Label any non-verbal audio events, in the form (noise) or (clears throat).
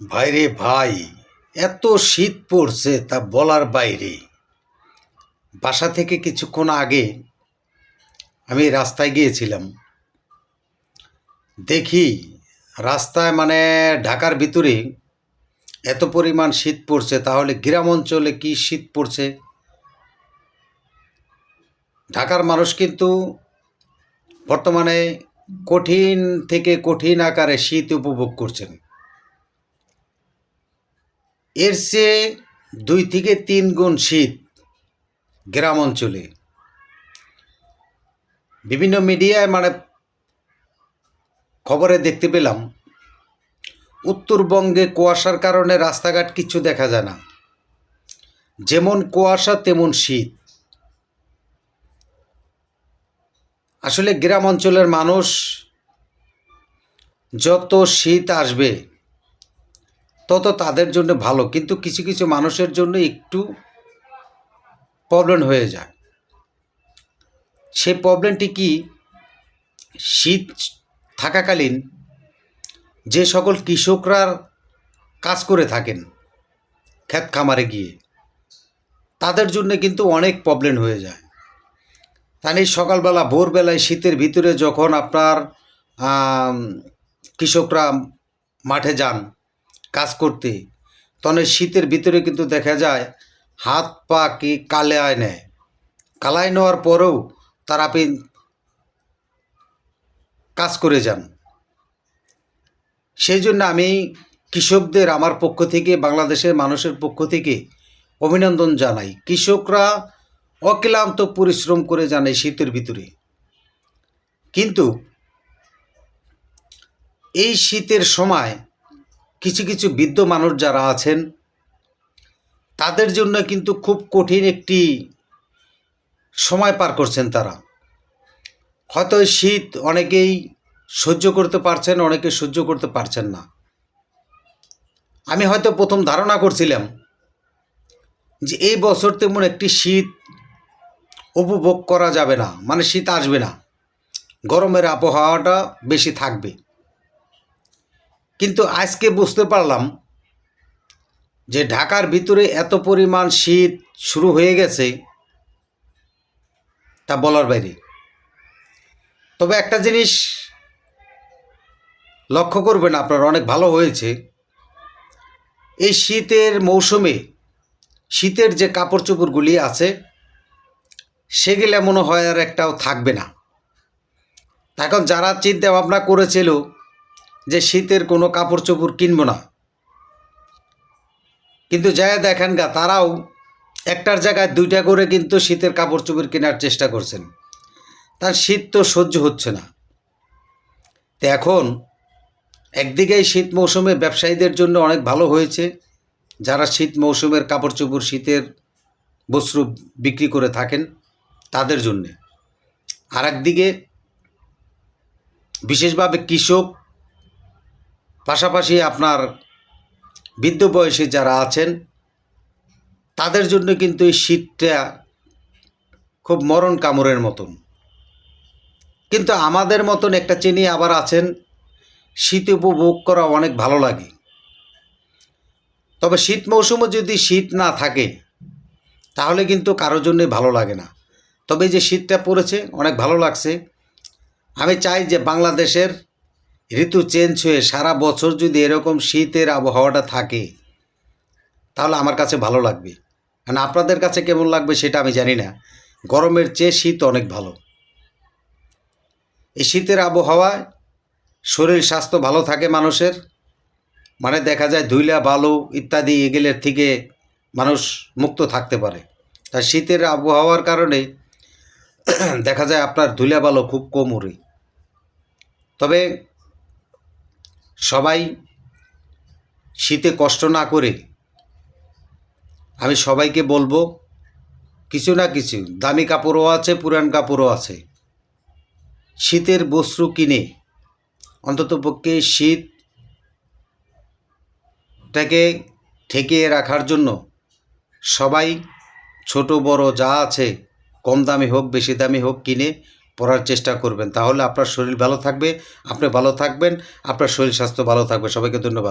ভাইরে ভাই, এত শীত পড়ছে তা বলার বাইরে। বাসা থেকে কিছুক্ষণ আগে আমি রাস্তায় গিয়েছিলাম। দেখি রাস্তায় মানে ঢাকার ভিতরে এত পরিমাণ শীত পড়ছে, তাহলে গ্রাম অঞ্চলে কি শীত পড়ছে? ঢাকার মানুষ কিন্তু বর্তমানে কঠিন থেকে কঠিন আকারে শীত উপভোগ করছেন। এর চেয়ে দুই থেকে তিন গুণ শীত গ্রাম অঞ্চলে। বিভিন্ন মিডিয়ায় মানে খবরে দেখতে পেলাম, উত্তরবঙ্গে কুয়াশার কারণে রাস্তাঘাট কিছু দেখা যায় না। যেমন কুয়াশা, তেমন শীত। আসলে গ্রাম অঞ্চলের মানুষ যত শীত আসবে তত তাদের জন্য ভালো, কিন্তু কিছু কিছু মানুষের জন্য একটু প্রবলেম হয়ে যায়। সেই প্রবলেমটি কি? শীত থাকাকালীন যে সকল কৃষকরা কাজ করে থাকেন ক্ষেত খামারে গিয়ে, তাদের জন্য কিন্তু অনেক প্রবলেম হয়ে যায়। তাহলে সকালবেলা, ভোরবেলায়, শীতের ভিতরে যখন আপনার কৃষকরা মাঠে যান কাজ করতে। তখন শীতের ভিতরে কিন্তু দেখা যায়, হাত পা কি কালায় নেয়। কালায় নেওয়ার পরেও তারা আপনি কাজ করে যান। সেই জন্য আমি কৃষকদের আমার পক্ষ থেকে, বাংলাদেশের মানুষের পক্ষ থেকে অভিনন্দন জানাই। কৃষকরা অক্লান্ত পরিশ্রম করে জানে শীতের ভিতরে। কিন্তু এই শীতের সময় কিছু কিছু বৃদ্ধ মানুষ যারা আছেন, তাদের জন্য কিন্তু খুব কঠিন একটি সময় পার করছেন তারা। হয়তো শীত অনেকেই সহ্য করতে পারছেন, অনেকে সহ্য করতে পারছেন না। আমি হয়তো প্রথম ধারণা করছিলাম যে এই বছর তেমন একটি শীত উপভোগ করা যাবে না মানে শীত আসবে না। গরমের আবহাওয়াটা বেশি থাকবে। কিন্তু আজকে বুঝতে পারলাম যে ঢাকার ভিতরে এত পরিমাণ শীত শুরু হয়ে গেছে তা বলার বাইরে। তবে একটা জিনিস লক্ষ্য করবেন, আপনার অনেক ভালো হয়েছে। এই শীতের মৌসুমে শীতের যে কাপড় চোপড়গুলি আছে, সেগুলো মনে হয় আর একটাও থাকবে না। এখন যারা চিন্তা ভাবনা করেছিল যে শীতের কোনো কাপড় চোপড় কিনবো না। কিন্তু যাই দেখেন গা, তারাও একটার জায়গায় দুইটা করে কিন্তু শীতের কাপড় চোপড় কেনার চেষ্টা করছেন। তার শীত তো সহ্য হচ্ছে না। তো এখন একদিকে শীত মৌসুমে ব্যবসায়ীদের জন্য অনেক ভালো হয়েছে, যারা শীত মৌসুমের কাপড় চোপড় শীতের বস্ত্র বিক্রি করে থাকেন তাদের জন্যে। আর একদিকে বিশেষভাবে কৃষক পাশাপাশি আপনার বৃদ্ধ বয়সী যারা আছেন, তাদের জন্য কিন্তু এই শীতটা খুব মরণ কামড়ের মতন। কিন্তু আমাদের মতন একটা চিনি আবার আছেন, শীত উপভোগ করা অনেক ভালো লাগে। তবে শীত মৌসুমে যদি শীত না থাকে, তাহলে কিন্তু কারোর জন্যে ভালো লাগে না। তবে যে শীতটা পড়েছে, অনেক ভালো লাগছে। আমি চাই যে বাংলাদেশের ঋতু চেঞ্জ হয়ে সারা বছর যদি এরকম শীতের আবহাওয়াটা থাকে, তাহলে আমার কাছে ভালো লাগবে। কারণ আপনাদের কাছে কেমন লাগবে সেটা আমি জানি না। গরমের চেয়ে শীত অনেক ভালো। এই শীতের আবহাওয়ায় শরীর স্বাস্থ্য ভালো থাকে মানুষের। মানে দেখা যায় ধুইলা, বালু ইত্যাদি এগুলোর থেকে মানুষ মুক্ত থাকতে পারে। তাই শীতের আবহাওয়ার কারণে (clears throat) দেখা যায় আপনার ধুলা বালু খুব কম উড়ে তবে সবাই শীতে কষ্ট না করে আমি সবাইকে বলব, কিছু না কিছু, দামি কাপড়ও আছে, পুরান কাপড়ও আছে। শীতের বস্ত্র কিনে অন্ততপক্ষে শীতটাকে ঠেকিয়ে রাখার জন্য সবাই ছোট, বড় যা আছে, কম দামি হোক, বেশি দামি হোক, কিনে পরার চেষ্টা করবেন। তাহলে আপনার শরীর ভালো থাকবে, আপনি ভালো থাকবেন, আপনার শরীর স্বাস্থ্য ভালো থাকবে। সবাইকে ধন্যবাদ।